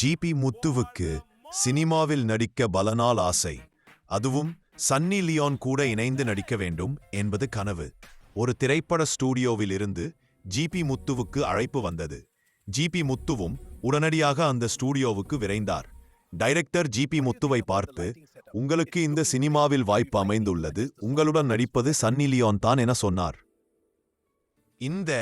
GB முத்துவுக்கு சினிமாவில் நடிக்க பலனால் ஆசை. அதுவும் சன்னி லியோன் கூட இணைந்து நடிக்க வேண்டும் என்பது கனவு. ஒரு திரைப்பட ஸ்டூடியோவில் இருந்து ஜிபி முத்துவுக்கு அழைப்பு வந்தது. ஜிபி முத்துவும் உடனடியாக அந்த ஸ்டூடியோவுக்கு விரைந்தார். டைரக்டர் ஜிபி முத்துவை பார்த்து உங்களுக்கு இந்த சினிமாவில் வாய்ப்பு அமைந்துள்ளது. உங்களுடன் நடிப்பது சன்னி லியோன் தான் என சொன்னார். இந்த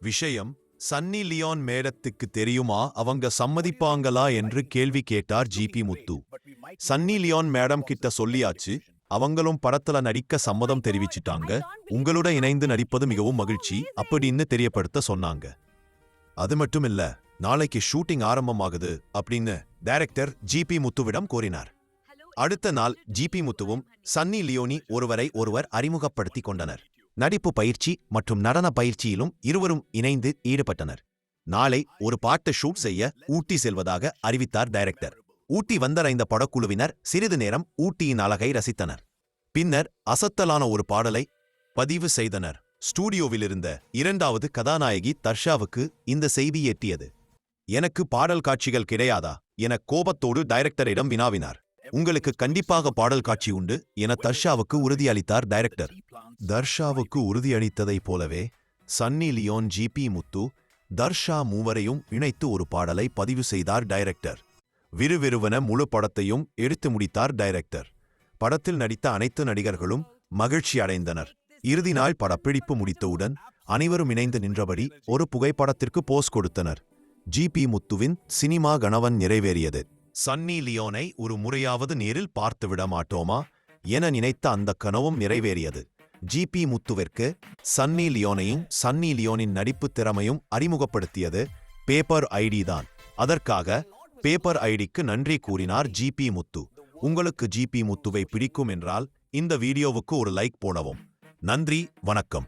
விஷயம் சன்னி லியோன் மேடத்துக்கு தெரியுமா? அவங்க சம்மதிப்பாங்களா என்று கேள்வி கேட்டார் GP Muthu. Sunny Leone madam கிட்ட சொல்லியாச்சு அவங்களும் படத்துல நடிக்க சம்மதம் தெரிவிச்சிட்டாங்க. உங்களோட இணைந்து நடிப்பது மிகவும் மகிழ்ச்சி அப்படின்னு தெரியப்படுத்த சொன்னாங்க. அது மட்டும் இல்ல நாளைக்கு ஷூட்டிங் ஆரம்பமாகுது அப்படின்னு டைரக்டர் ஜிபி முத்துவிடம் கூறினார் அடுத்த நாள் ஜிபி முத்துவும் சன்னி லியோனி ஒருவரை ஒருவர் அறிமுகப்படுத்திக் கொண்டனர். நடிப்பு பயிற்சி மற்றும் நடன பயிற்சியிலும் இருவரும் இணைந்து ஈடுபட்டனர். நாளை ஒரு பாட்டு ஷூட் செய்ய ஊட்டி செல்வதாக அறிவித்தார் டைரக்டர். ஊட்டி வந்தடைந்த படக்குழுவினர் சிறிது நேரம் ஊட்டியின் அழகை ரசித்தனர். பின்னர் அசத்தலான ஒரு பாடலை பதிவு செய்தனர். ஸ்டூடியோவிலிருந்த இரண்டாவது கதாநாயகி தர்ஷாவுக்கு இந்த செய்தி எட்டியது. எனக்கு பாடல் காட்சிகள் கிடையாதா? என கோபத்தோடு டைரக்டரிடம் வினாவினார். உங்களுக்கு கண்டிப்பாக பாடல் காட்சி உண்டு என தர்ஷாவுக்கு உறுதியளித்தார் டைரக்டர். தர்ஷாவுக்கு உறுதியளித்ததைப் போலவே Sunny Leone GP Muthu Dharsha மூவரையும் இணைத்து ஒரு பாடலை பதிவு செய்தார் டைரக்டர். விறுவிறுவன முழு படத்தையும் எடுத்து முடித்தார் டைரக்டர். படத்தில் நடித்த அனைத்து நடிகர்களும் மகிழ்ச்சி அடைந்தனர். இறுதி நாள் படப்பிடிப்பு முடித்தவுடன் அனைவரும் இணைந்து நின்றபடி ஒரு புகைப்படத்திற்கு போஸ் கொடுத்தனர். ஜிபி முத்துவின் சினிமா கணவன் நிறைவேறியது. சன்னி லியோனை ஒரு முறையாவது நேரில் பார்த்து விட மாட்டோமா என நினைத்த அந்த கனவும் நிறைவேறியது. ஜிபி முத்துவிற்கு சன்னி லியோனையும் சன்னி லியோனின் நடிப்பு திறமையும் அறிமுகப்படுத்தியது பேப்பர் ஐடி தான். அதற்காக பேப்பர் ஐடிக்கு நன்றி கூறினார் ஜிபி முத்து. உங்களுக்கு ஜிபி முத்துவை பிடிக்கும் என்றால் இந்த வீடியோவுக்கு ஒரு லைக் போடவும். நன்றி வணக்கம்.